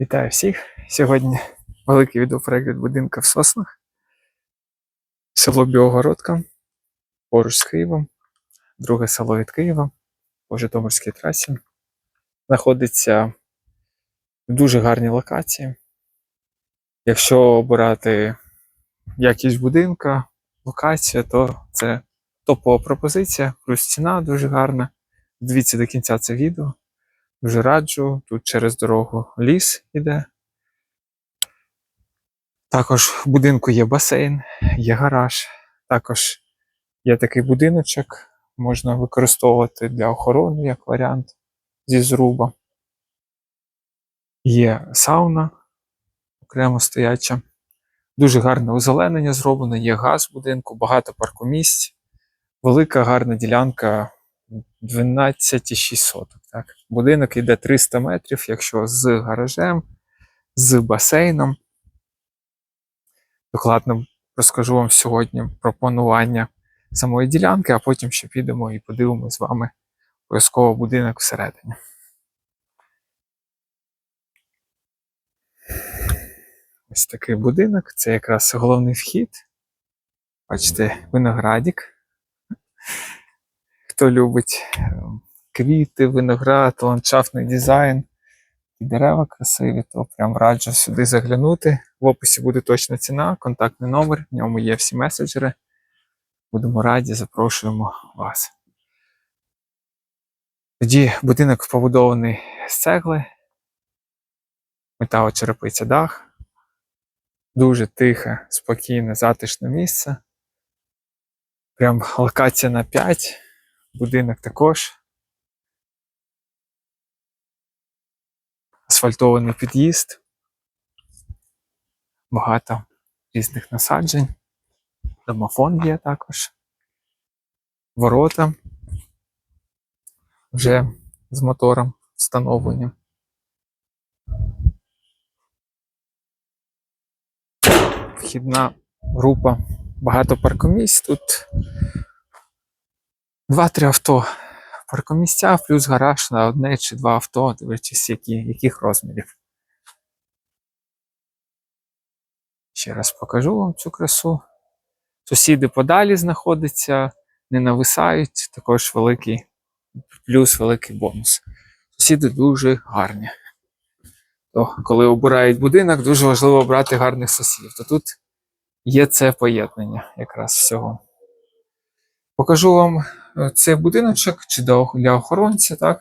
Вітаю всіх! Сьогодні великий відеоперегляд будинка в Соснах, село Білогородка, поруч з Києвом, друге село від Києва по Житомирській трасі. Знаходиться в дуже гарній локації. Якщо обирати якість будинка, локація, то це топова пропозиція, плюс ціна дуже гарна. Дивіться до кінця це відео. Дуже раджу. Тут через дорогу ліс іде. Також в будинку є басейн, є гараж. Також є такий будиночок, можна використовувати для охорони як варіант зі зруба. Є сауна окремо стояча. Дуже гарне озеленення зроблено, є газ в будинку, багато паркомісць, велика гарна ділянка 12,6. Так. Будинок йде 300 метрів, якщо з гаражем, з басейном. Докладно розкажу вам сьогодні про планування самої ділянки, а потім ще підемо і подивимось з вами обов'язково будинок всередині. Ось такий будинок, це якраз головний вхід. Бачите, виноградик. Хто любить е, квіти, виноград, ландшафтний дизайн і дерева красиві, то прям раджу сюди заглянути. В описі буде точна ціна, контактний номер, в ньому є всі меседжери. Будемо раді, запрошуємо вас. Тоді будинок побудований з цегли, металочерепиця дах. Дуже тихе, спокійне, затишне місце. Прям локація на 5. Будинок також. Асфальтований під'їзд. Багато різних насаджень. Домофон є також. Ворота. Вже з мотором встановлені. Вхідна група. Багато паркомісць. Тут два-три авто паркомісця, плюс гараж на одне чи два авто, дивлячись, які, яких розмірів. Ще раз покажу вам цю красу. Сусіди подалі знаходяться, не нависають, також великий плюс великий бонус. Сусіди дуже гарні. То, коли обирають будинок, дуже важливо обрати гарних сусідів. То тут є це поєднання якраз всього. Покажу вам цей будиночок чи для охоронця, так?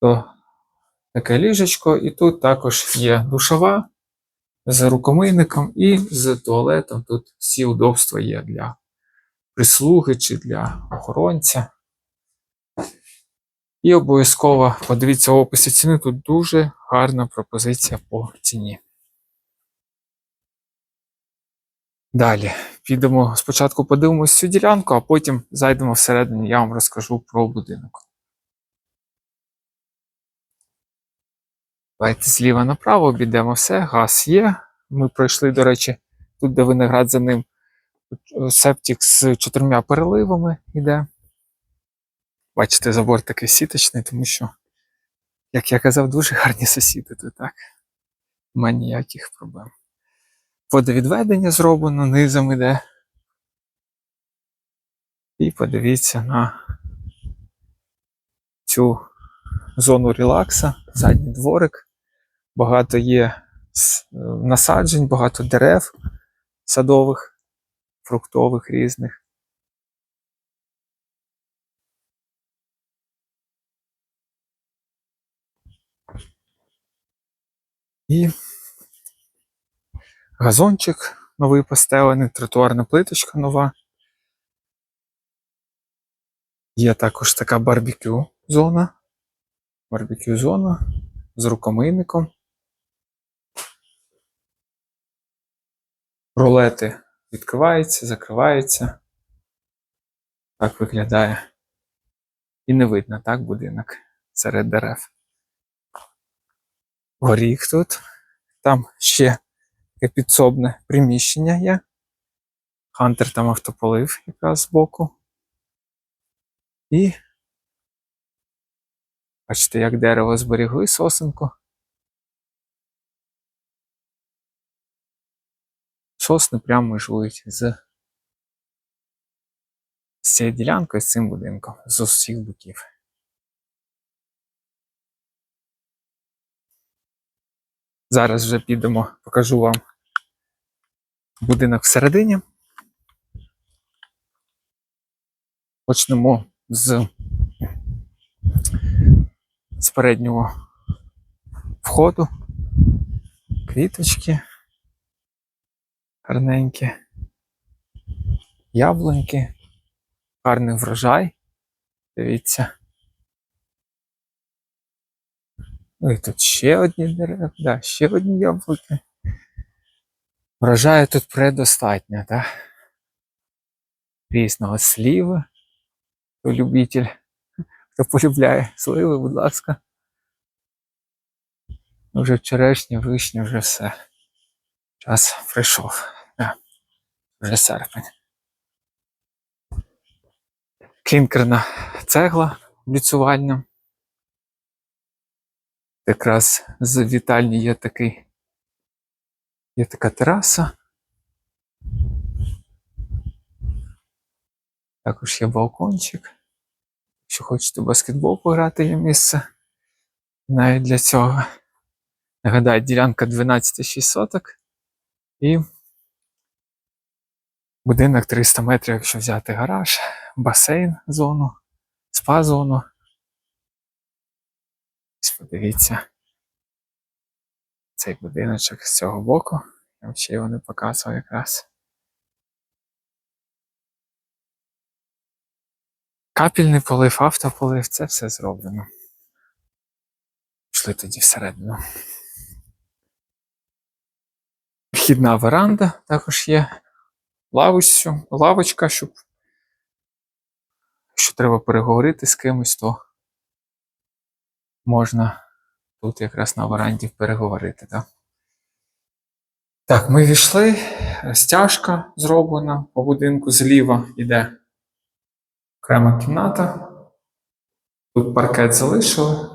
То таке ліжечко, і тут також є душова з рукомийником і з туалетом. Тут всі удобства є для прислуги чи для охоронця. І обов'язково подивіться в описі ціни, тут дуже гарна пропозиція по ціні. Далі підемо спочатку подивимось цю ділянку, а потім зайдемо всередину, я вам розкажу про будинок. Давайте зліва направо обійдемо все, газ є. Ми пройшли, до речі, тут, де виноград за ним, е, септик з чотирма переливами йде. Бачите, забор такий сіточний, тому що, як я казав, дуже гарні сусіди тут, так? Нема ніяких проблем. Водовідведення зроблено, низом іде. І подивіться на цю зону релакса, задній дворик. Багато є насаджень, багато дерев садових, фруктових різних. І газончик новий постелений, тротуарна плиточка нова. Є також така барбекю зона. Барбекю зона з рукомийником. Рулети відкриваються, закриваються. Так виглядає. І не видно, так, будинок серед дерев. Горіх тут. Там ще таке підсобне приміщення є. Хантер там автополив якраз збоку. І бачите, як дерево зберігли сосенку. Сосни прямо жують з з цією ділянкою, з цим будинком, з усіх боків. Зараз вже підемо, покажу вам будинок всередині. Почнемо з, з переднього входу. Квіточки гарненькі, яблуньки, гарний врожай. Дивіться. Ну і тут ще одні дерева, да, ще одні яблуки. Врожаю тут предостатньо, так? Різного сліва. Хто любитель, хто полюбляє сливи, будь ласка. Вже черешня, вишня, вже все. Час прийшов. Да. Вже серпень. Клінкерна цегла блюцувальна. Якраз з вітальні є такий. Є така тераса. Також є балкончик. Якщо хочете в баскетбол пограти, є місце. Навіть для цього. Нагадаю, ділянка 12,6 соток. І будинок 300 метрів, якщо взяти гараж, басейн зону, спа-зону. Ось Подивіться. Цей будиночок з цього боку. Я ще його не показував якраз. Капельний полив, автополив, це все зроблено. Пішли тоді всередину. Вхідна веранда також є. Лавочку, лавочка, щоб якщо треба переговорити з кимось, то можна тут якраз на веранді переговорити. Так, так ми війшли. Стяжка зроблена по будинку зліва йде окрема кімната. Тут паркет залишили.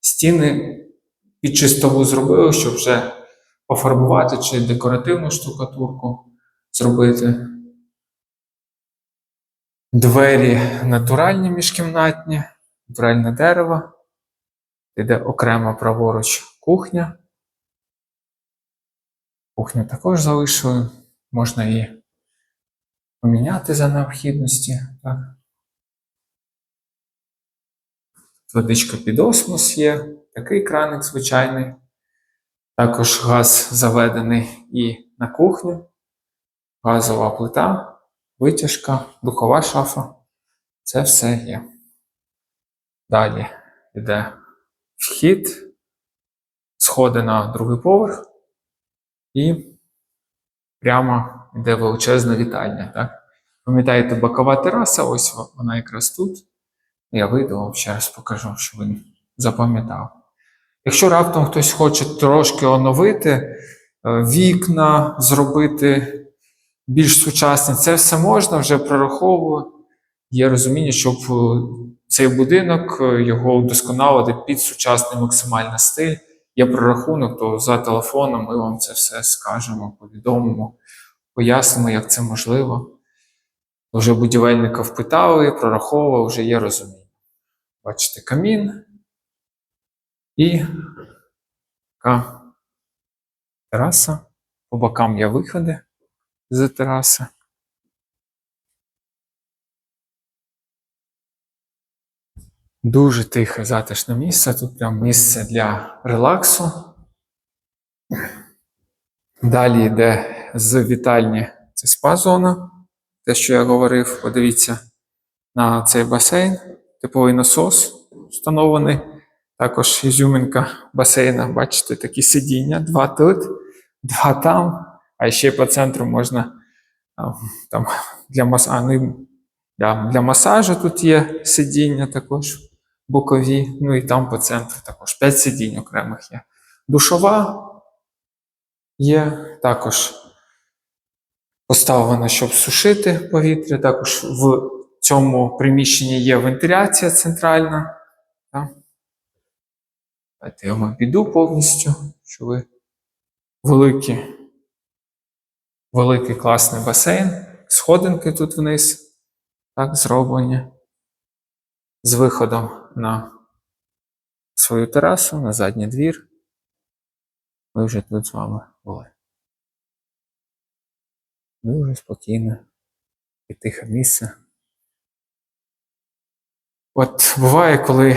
Стіни під чистову зробили, щоб вже пофарбувати чи декоративну штукатурку зробити. Двері натуральні міжкімнатні, натуральне дерево. Іде окремо праворуч кухня. Кухню також залишили. Можна її поміняти за необхідності. Так. Водичка під осмос є, такий краник звичайний. Також газ заведений і на кухню, газова плита, витяжка, духова шафа. Це все є. Далі йде вхід, сходи на другий поверх, і прямо йде величезна вітальня. Так? Пам'ятаєте, бокова тераса, ось вона якраз тут. Я вийду вам ще раз покажу, щоб він запам'ятав. Якщо раптом хтось хоче трошки оновити е, вікна, зробити більш сучасні, це все можна вже прораховую. Є розуміння, щоб е, цей будинок е, його удосконалити під сучасний максимальний стиль. Є прорахунок, то за телефоном ми вам це все скажемо, повідомимо, пояснимо, як це можливо. Вже будівельника впитали, прораховував, вже є розуміння. Бачите, камін і така тераса. По бокам є виходи з тераси. Дуже тихе затишне місце. Тут прям місце для релаксу. Далі йде з вітальні це спа-зона. Те, що я говорив, подивіться на цей басейн. Типовий насос встановлений. Також ізюминка басейна, бачите, такі сидіння. Два тут, два там. А ще по центру можна там для масажу. Ну, для, для масажу тут є сидіння також бокові. Ну і там по центру також 5 сидінь окремих є. Душова є також поставлена, щоб сушити повітря. Також в цьому приміщенні є вентиляція центральна. Давайте я вам піду повністю, що ви великі великий класний басейн, сходинки тут вниз, так, зроблені. З виходом на свою терасу, на задній двір. Ми вже тут з вами були. Дуже спокійне і тихе місце. От буває, коли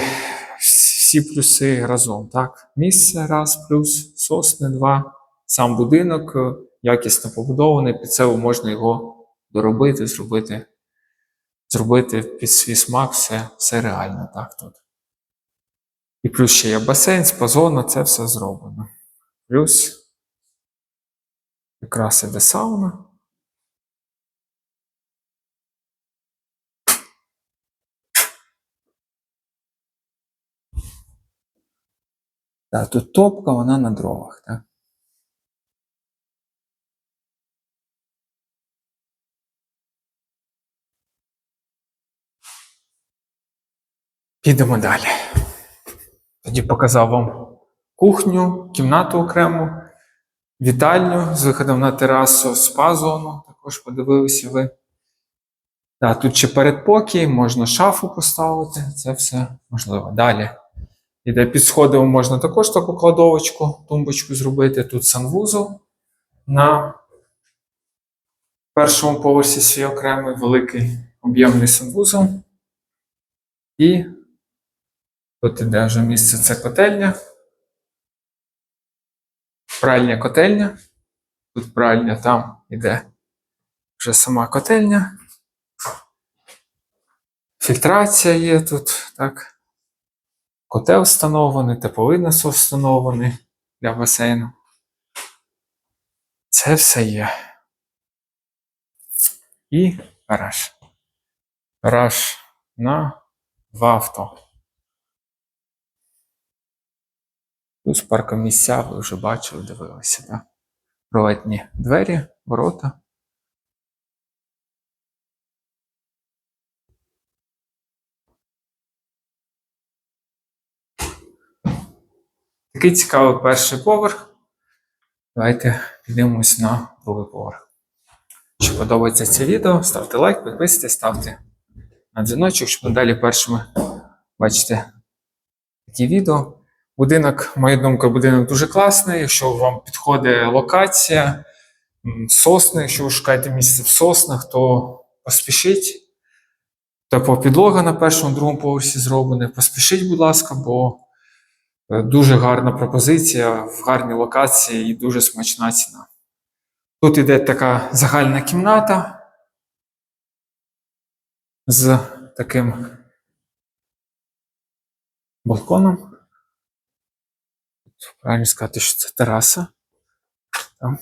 всі плюси разом, так? Місце раз, плюс, сосни два, сам будинок е, якісно побудований, під це можна його доробити, зробити, зробити під свій смак, все, все реально, так тут. І плюс ще є басейн, спа-зона, це все зроблено. Плюс якраз іде сауна. Так, тут топка, вона на дровах, так? Підемо далі. Тоді показав вам кухню, кімнату окрему, вітальню з виходом на терасу, спа-зону. Також подивилися ви. Так, тут ще передпокій, можна шафу поставити, це все можливо. Далі. Іде під сходом можна також таку кладовочку, тумбочку зробити. Тут санвузол на першому поверсі свій окремий великий об'ємний санвузол. І тут іде вже місце це котельня. Пральня котельня. Тут пральня, там іде вже сама котельня. Фільтрація є тут, так. Котел встановлений, тепловий насос встановлений для басейну. Це все є. І гараж. Гараж на два авто. Тут паркомісця ви вже бачили, дивилися, так? Пролетні двері, ворота. Такий цікавий перший поверх. Давайте підемо на другий поверх. Якщо подобається це відео, ставте лайк, підписуйтесь, ставте на дзвіночок, щоб надалі першими бачите такі відео. Будинок, моя думка, будинок дуже класний. Якщо вам підходить локація, сосни, якщо ви шукаєте місце в соснах, то поспішіть. Тепла підлога на першому, другому поверсі зроблена. Поспішіть, будь ласка, бо Е, Дуже гарна пропозиція в гарній локації і дуже смачна ціна. Тут іде така загальна кімната з таким балконом. Правильно сказати, що це тераса. Там.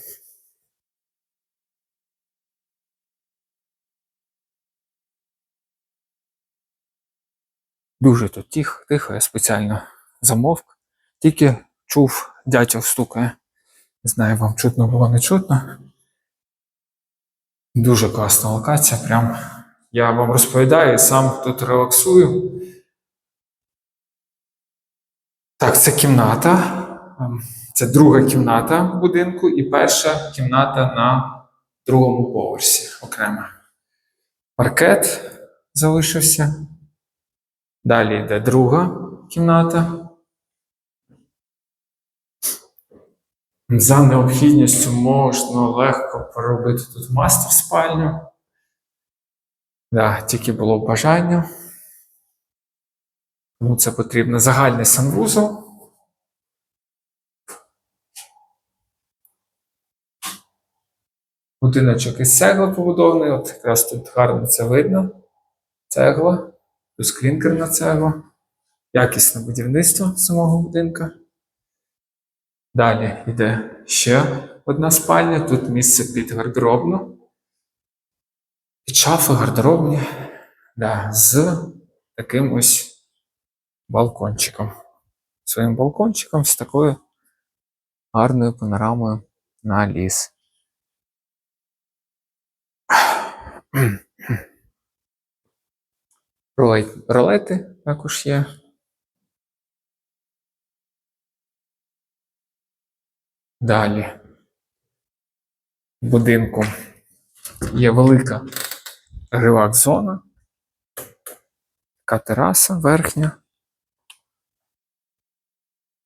Дуже тут тихо, тихо, я спеціально замовк. Тільки чув, дятел стукає. Не знаю, вам чутно було не чутно. Дуже класна локація. Прям я вам розповідаю сам тут релаксую. Так, це кімната. Ем, Це друга кімната в будинку і перша кімната на другому поверсі окремо. Паркет залишився. Далі йде друга кімната. За необхідністю можна легко поробити тут мастер спальню. Да, тільки було бажання. Тому це потрібно загальний санвузол. Будиночок із цегли побудований, от якраз тут гарно це видно. Цегла, плюс клінкерна цегла, якісне будівництво самого будинка. Далі йде ще одна спальня, тут місце під гардеробну. Під шафи гардеробні. Да, з таким ось балкончиком. Своїм балкончиком з такою гарною панорамою на ліс. Ролет- Ролети також є. Далі. будинку є велика релакс-зона, така тераса верхня,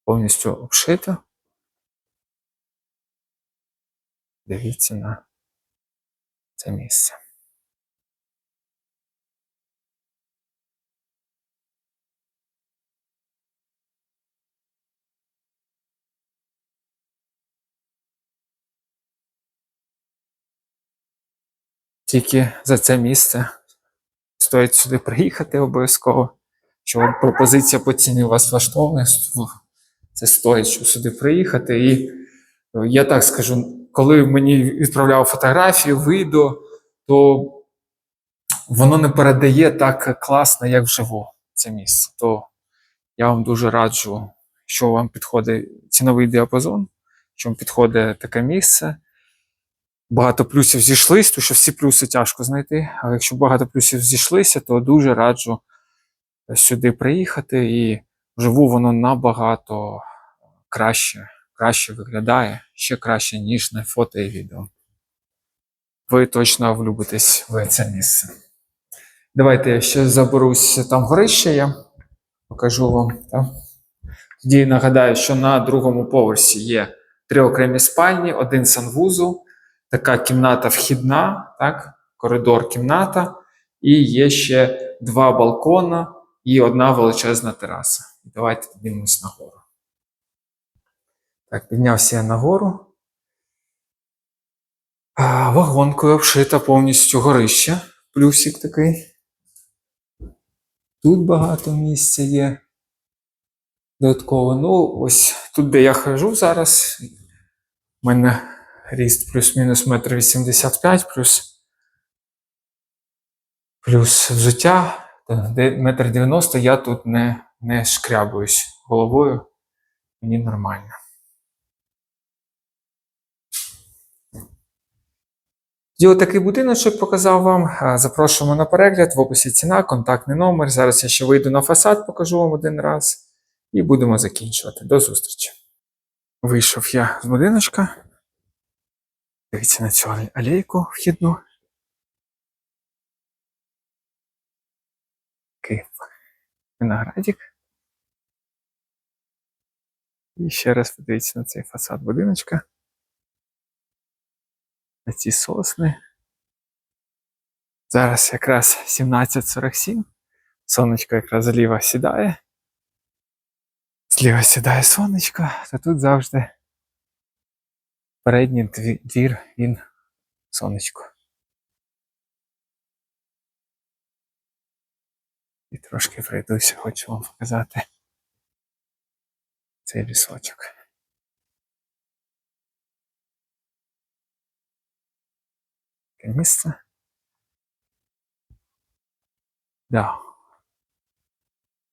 повністю обшита. Дивіться на це місце. Тільки за це місце стоїть сюди приїхати обов'язково. Що пропозиція по ціні вас влаштовує, це стоїть, щоб сюди приїхати. І е, я так скажу, коли мені відправляв фотографію, відео, то воно не передає так класно, як вживу це місце. То я вам дуже раджу, що вам підходить ціновий діапазон, що вам підходить таке місце. Багато плюсів зійшлись, тому що всі плюси тяжко знайти. Але якщо багато плюсів зійшлися, то дуже раджу сюди приїхати і вживу воно набагато краще, краще виглядає, ще краще, ніж на фото і відео. Ви точно влюбитесь в це місце. Давайте я ще заберусь там горище, я покажу вам. Так? Тоді нагадаю, що на другому поверсі є три окремі спальні, один санвузол, така кімната вхідна, так? коридор кімната, і є ще два балкона і одна величезна тераса. Давайте піднімемось нагору. Так, піднявся я нагору. А, Вагонкою обшита повністю горище. Плюсик такий. Тут багато місця є. Додатково. Ну, ось тут, де я хожу зараз. У мене ріст плюс-мінус метр вісімдесят п'ять, плюс плюс взуття. Метр дев'яносто я тут не, не шкрябуюсь головою. Мені нормально. І отакий будиночок показав вам. Запрошуємо на перегляд в описі ціна, контактний номер. Зараз я ще вийду на фасад, покажу вам один раз. І будемо закінчувати. До зустрічі. Вийшов я з будиночка. Дивіться на цю алейку вхідну. Такий виноградик. І ще раз подивіться на цей фасад будиночка на ці сосни. Зараз якраз 17.47. Сонечко якраз зліва сідає. Зліва сідає сонечко, то тут завжди передній двір він сонечко. І трошки пройдуся, хочу вам показати цей лісочок. Таке місце. Да.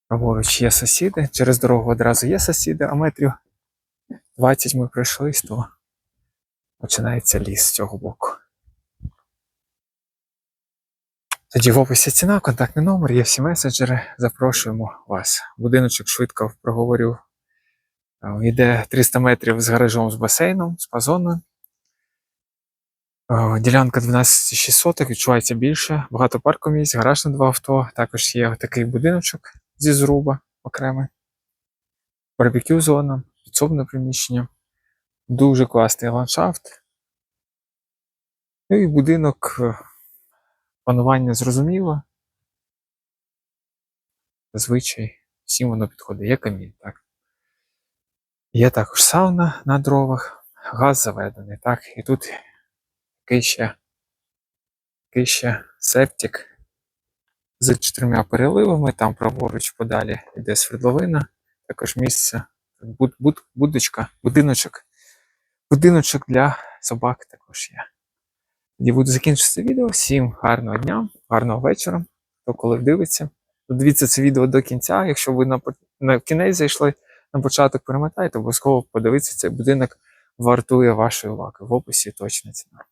Праворуч є сусіди, через дорогу одразу є сусіди, а метрів 20 ми пройшли, то починається ліс з цього боку. Тоді в описі ціна, контактний номер, є всі меседжери. Запрошуємо вас. Будиночок швидко проговорю. Йде 300 метрів з гаражом з басейном, з пазоною. Е, ділянка 12,6 соток, відчувається більше, багато паркомісць, гараж на два авто. Також є такий будиночок зі зруба окремий. Барбекю зона, підсобне приміщення. Дуже класний ландшафт. Ну і будинок е, панування зрозуміло. Зазвичай всім воно підходить. Є камін, так. Є також сауна на дровах, газ заведений, так. І тут такий ще, септик з чотирма переливами, там праворуч подалі йде свердловина, також місце, буд, буд, будочка, будиночок. Будиночок для собак також є. Тоді буду закінчити це відео. Всім гарного дня, гарного вечора. Хто коли дивиться. Дивіться це відео до кінця. Якщо ви на на кінець зайшли на початок, перемотайте, обов'язково подивіться цей будинок вартує вашої уваги. В описі точно ціна.